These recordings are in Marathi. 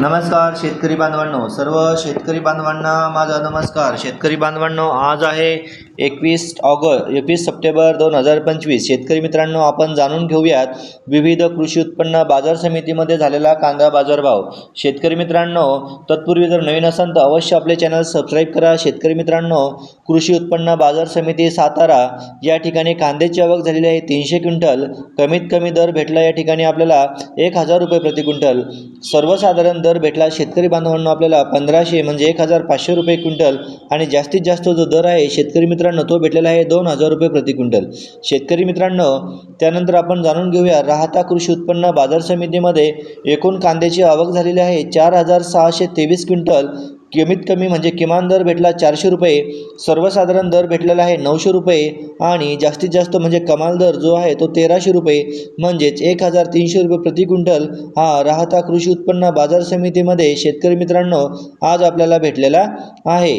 नमस्कार शेतकरी बांधवांनो सर्व शेतकरी बांधवांना माझा नमस्कार. शेतकरी बांधवांनो आज आहे एकवीस ऑगस्ट एकवीस सप्टेंबर दोन हजार पंचवीस. शेतकरी मित्रांनो आपण जाणून घेऊयात विविध कृषी उत्पन्न बाजार समितीमध्ये झालेला कांदा बाजारभाव. शेतकरी मित्रांनो तत्पूर्वी जर नवीन असाल तर अवश्य आपले चॅनल सबस्क्राईब करा. शेतकरी मित्रांनो कृषी उत्पन्न बाजार समिती सातारा या ठिकाणी कांद्याची आवक झालेली आहे. तीनशे क्विंटल कमीत कमी दर भेटला या ठिकाणी आपल्याला एक हजार रुपये प्रति क्विंटल. सर्वसाधारण दर भेटला शेतकरी बांधवांना आपल्याला पंधराशे म्हणजे एक हजार पाचशे रुपये क्विंटल आणि जास्तीत जास्त जो दर आहे शेतकरी मित्रांनो तो भेटलेला आहे दोन हजार रुपये प्रति क्विंटल. शेतकरी मित्रांनो त्यानंतर आपण जाणून घेऊया राहता कृषी उत्पन्न बाजार समितीमध्ये एकूण कांद्याची आवक झालेली आहे चार हजार सहाशे तेवीस क्विंटल कमीत कमी म्हणजे किमान दर भेटला चारशे रुपये सर्वसाधारण दर भेटलेला आहे नऊशे रुपये आणि जास्तीत जास्त म्हणजे कमाल दर जो आहे तो तेराशे रुपये म्हणजेच एक हजार तीनशे रुपये प्रति क्विंटल हा राहता कृषी उत्पन्न बाजार समितीमध्ये शेतकरी मित्रांनो आज आपल्याला भेटलेला आहे.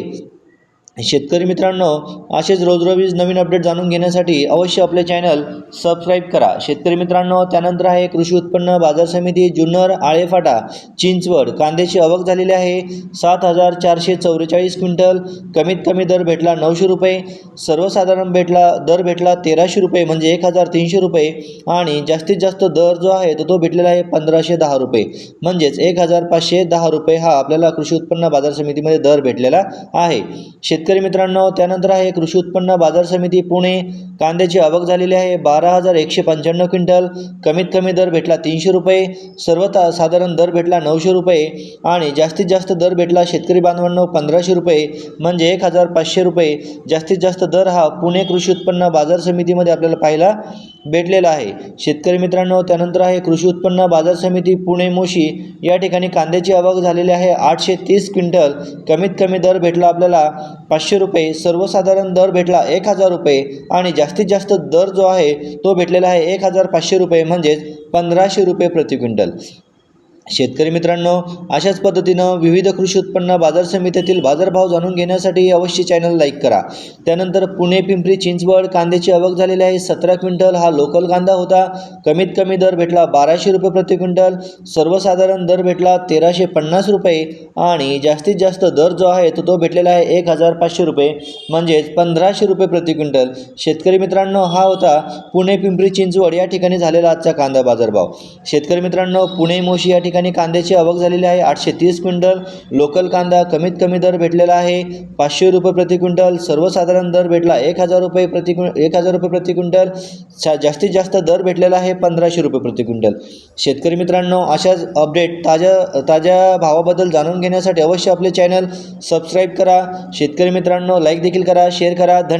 शेतकरी मित्रांनो असेच रोज नवीन अपडेट जाणून घेण्यासाठी अवश्य आपले चॅनल सबस्क्राईब करा. शेतकरी मित्रांनो त्यानंतर आहे कृषी उत्पन्न बाजार समिती जुन्नर आळेफाटा चिंचवड. कांद्याची आवक झालेली आहे. सात हजार चारशे चौवेचाळीस क्विंटल. कमीत कमी दर भेटला नऊशे रुपये. सर्वसाधारण भेटला दर भेटला तेराशे रुपये म्हणजे एक हजार तीनशे रुपये. आणि जास्तीत जास्त दर जो आहे तो तो भेटलेला आहे पंधराशे दहा रुपये. म्हणजेच एक हजार पाचशे दहा रुपये हा आपल्याला कृषी उत्पन्न बाजार समितीमध्ये दर भेटलेला आहे. शेत शेतकरी मित्रांनो त्यानंतर आहे कृषी उत्पन्न बाजार समिती पुणे. कांद्याची आवक झालेली आहे बारा हजार एकशे पंच्याण्णव क्विंटल. कमीत कमी दर भेटला तीनशे रुपये. सर्वता साधारण दर भेटला नऊशे रुपये. आणि जास्तीत जास्त दर भेटला शेतकरी बांधवांनो पंधराशे रुपये. म्हणजे एक हजार पाचशे रुपये. जास्तीत जास्त दर हा पुणे कृषी उत्पन्न बाजार समितीमध्ये आपल्याला पाहायला भेटलेला आहे. शेतकरी मित्रांनो त्यानंतर आहे कृषी उत्पन्न बाजार समिती पुणे मोशी. या ठिकाणी कांद्याची आवक झालेली आहे. आठशे तीस क्विंटल. कमीत कमी दर भेटला आपल्याला पाचशे रुपये. सर्वसाधारण दर भेटला एक हजार रुपये. आणि जास्तीत जास्त दर जो आहे तो भेटलेला आहे एक हजार पाचशे रुपये. म्हणजेच पंधराशे रुपये प्रति क्विंटल. शेतकरी मित्रांनो अशाच पद्धतीनं विविध कृषी उत्पन्न बाजार समितीतील बाजारभाव जाणून घेण्यासाठी अवश्य चॅनल लाईक करा. त्यानंतर पुणे पिंपरी चिंचवड कांद्याची आवक झालेली आहे. सतरा क्विंटल हा लोकल कांदा होता. कमीत कमी दर भेटला बाराशे रुपये प्रति क्विंटल. सर्वसाधारण दर भेटला तेराशे पन्नास रुपये. आणि जास्तीत जास्त दर जो आहे तो तो भेटलेला आहे एक हजार पाचशे रुपये. म्हणजेच पंधराशे रुपये प्रति क्विंटल. शेतकरी मित्रांनो हा होता पुणे पिंपरी चिंचवड या ठिकाणी झालेला आजचा कांदा बाजारभाव. शेतकरी मित्रांनो पुणे मोशी या ठिकाणी कांद्याची आवक झालेली आहे. आठशे तीस क्विंटल लोकल कांदा कमीत कमी दर भेटलेला आहे. पाचशे रुपये प्रति क्विंटल सर्वसाधारण दर भेटला एक हजार रुपये प्रति क्वि एक हजार रुपये प्रति क्विंटल. जास्तीत जास्त दर भेटलेला आहे पंधराशे रुपये प्रति क्विंटल. शेतकरी मित्रांनो अशाच अपडेट ताज्या ताज्या भावाबद्दल जाणून घेण्यासाठी अवश्य आपले चॅनल सबस्क्राईब करा. शेतकरी मित्रांनो लाईक देखील करा शेअर करा. धन्य